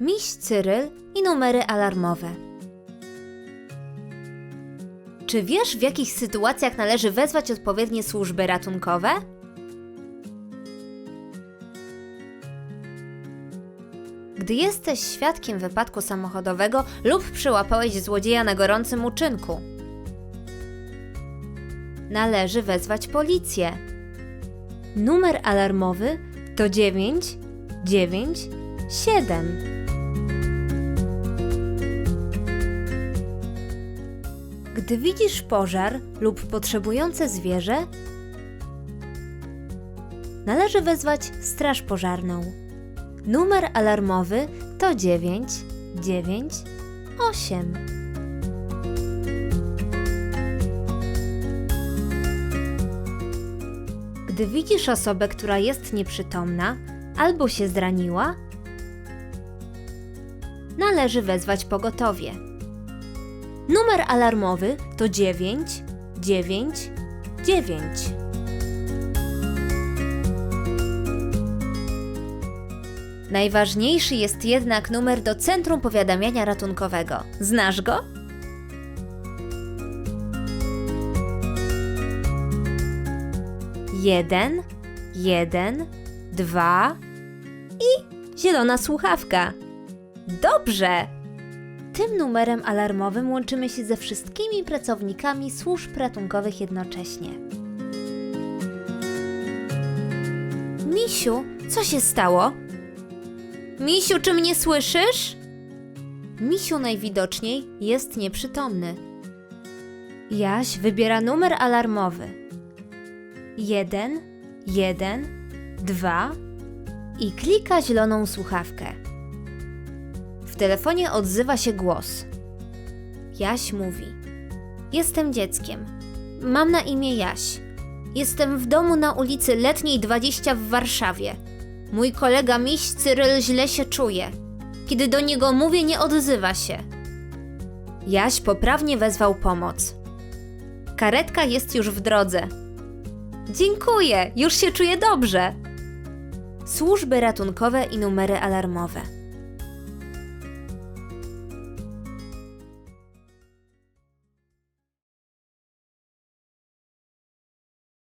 miś Cyryl i numery alarmowe. Czy wiesz, w jakich sytuacjach należy wezwać odpowiednie służby ratunkowe? Gdy jesteś świadkiem wypadku samochodowego lub przyłapałeś złodzieja na gorącym uczynku, należy wezwać policję. Numer alarmowy to 9 Gdy widzisz pożar lub potrzebujące zwierzę, należy wezwać straż pożarną. Numer alarmowy to 9 9 8. Gdy widzisz osobę, która jest nieprzytomna albo się zraniła, należy wezwać pogotowie. Numer alarmowy to 9 9 9. Najważniejszy jest jednak numer do Centrum Powiadamiania Ratunkowego. Znasz go? Jeden, jeden, dwa i zielona słuchawka. Dobrze! Tym numerem alarmowym łączymy się ze wszystkimi pracownikami służb ratunkowych jednocześnie. Misiu, co się stało? Misiu, czy mnie słyszysz? Misiu najwidoczniej jest nieprzytomny. Jaś wybiera numer alarmowy. Jeden, jeden, dwa i klika zieloną słuchawkę. W telefonie odzywa się głos. Jaś mówi: Jestem dzieckiem. Mam na imię Jaś. Jestem w domu na ulicy Letniej 20 w Warszawie. Mój kolega miś Cyryl źle się czuje. Kiedy do niego mówię, nie odzywa się. Jaś poprawnie wezwał pomoc. Karetka jest już w drodze. Dziękuję, już się czuję dobrze. Służby ratunkowe i numery alarmowe.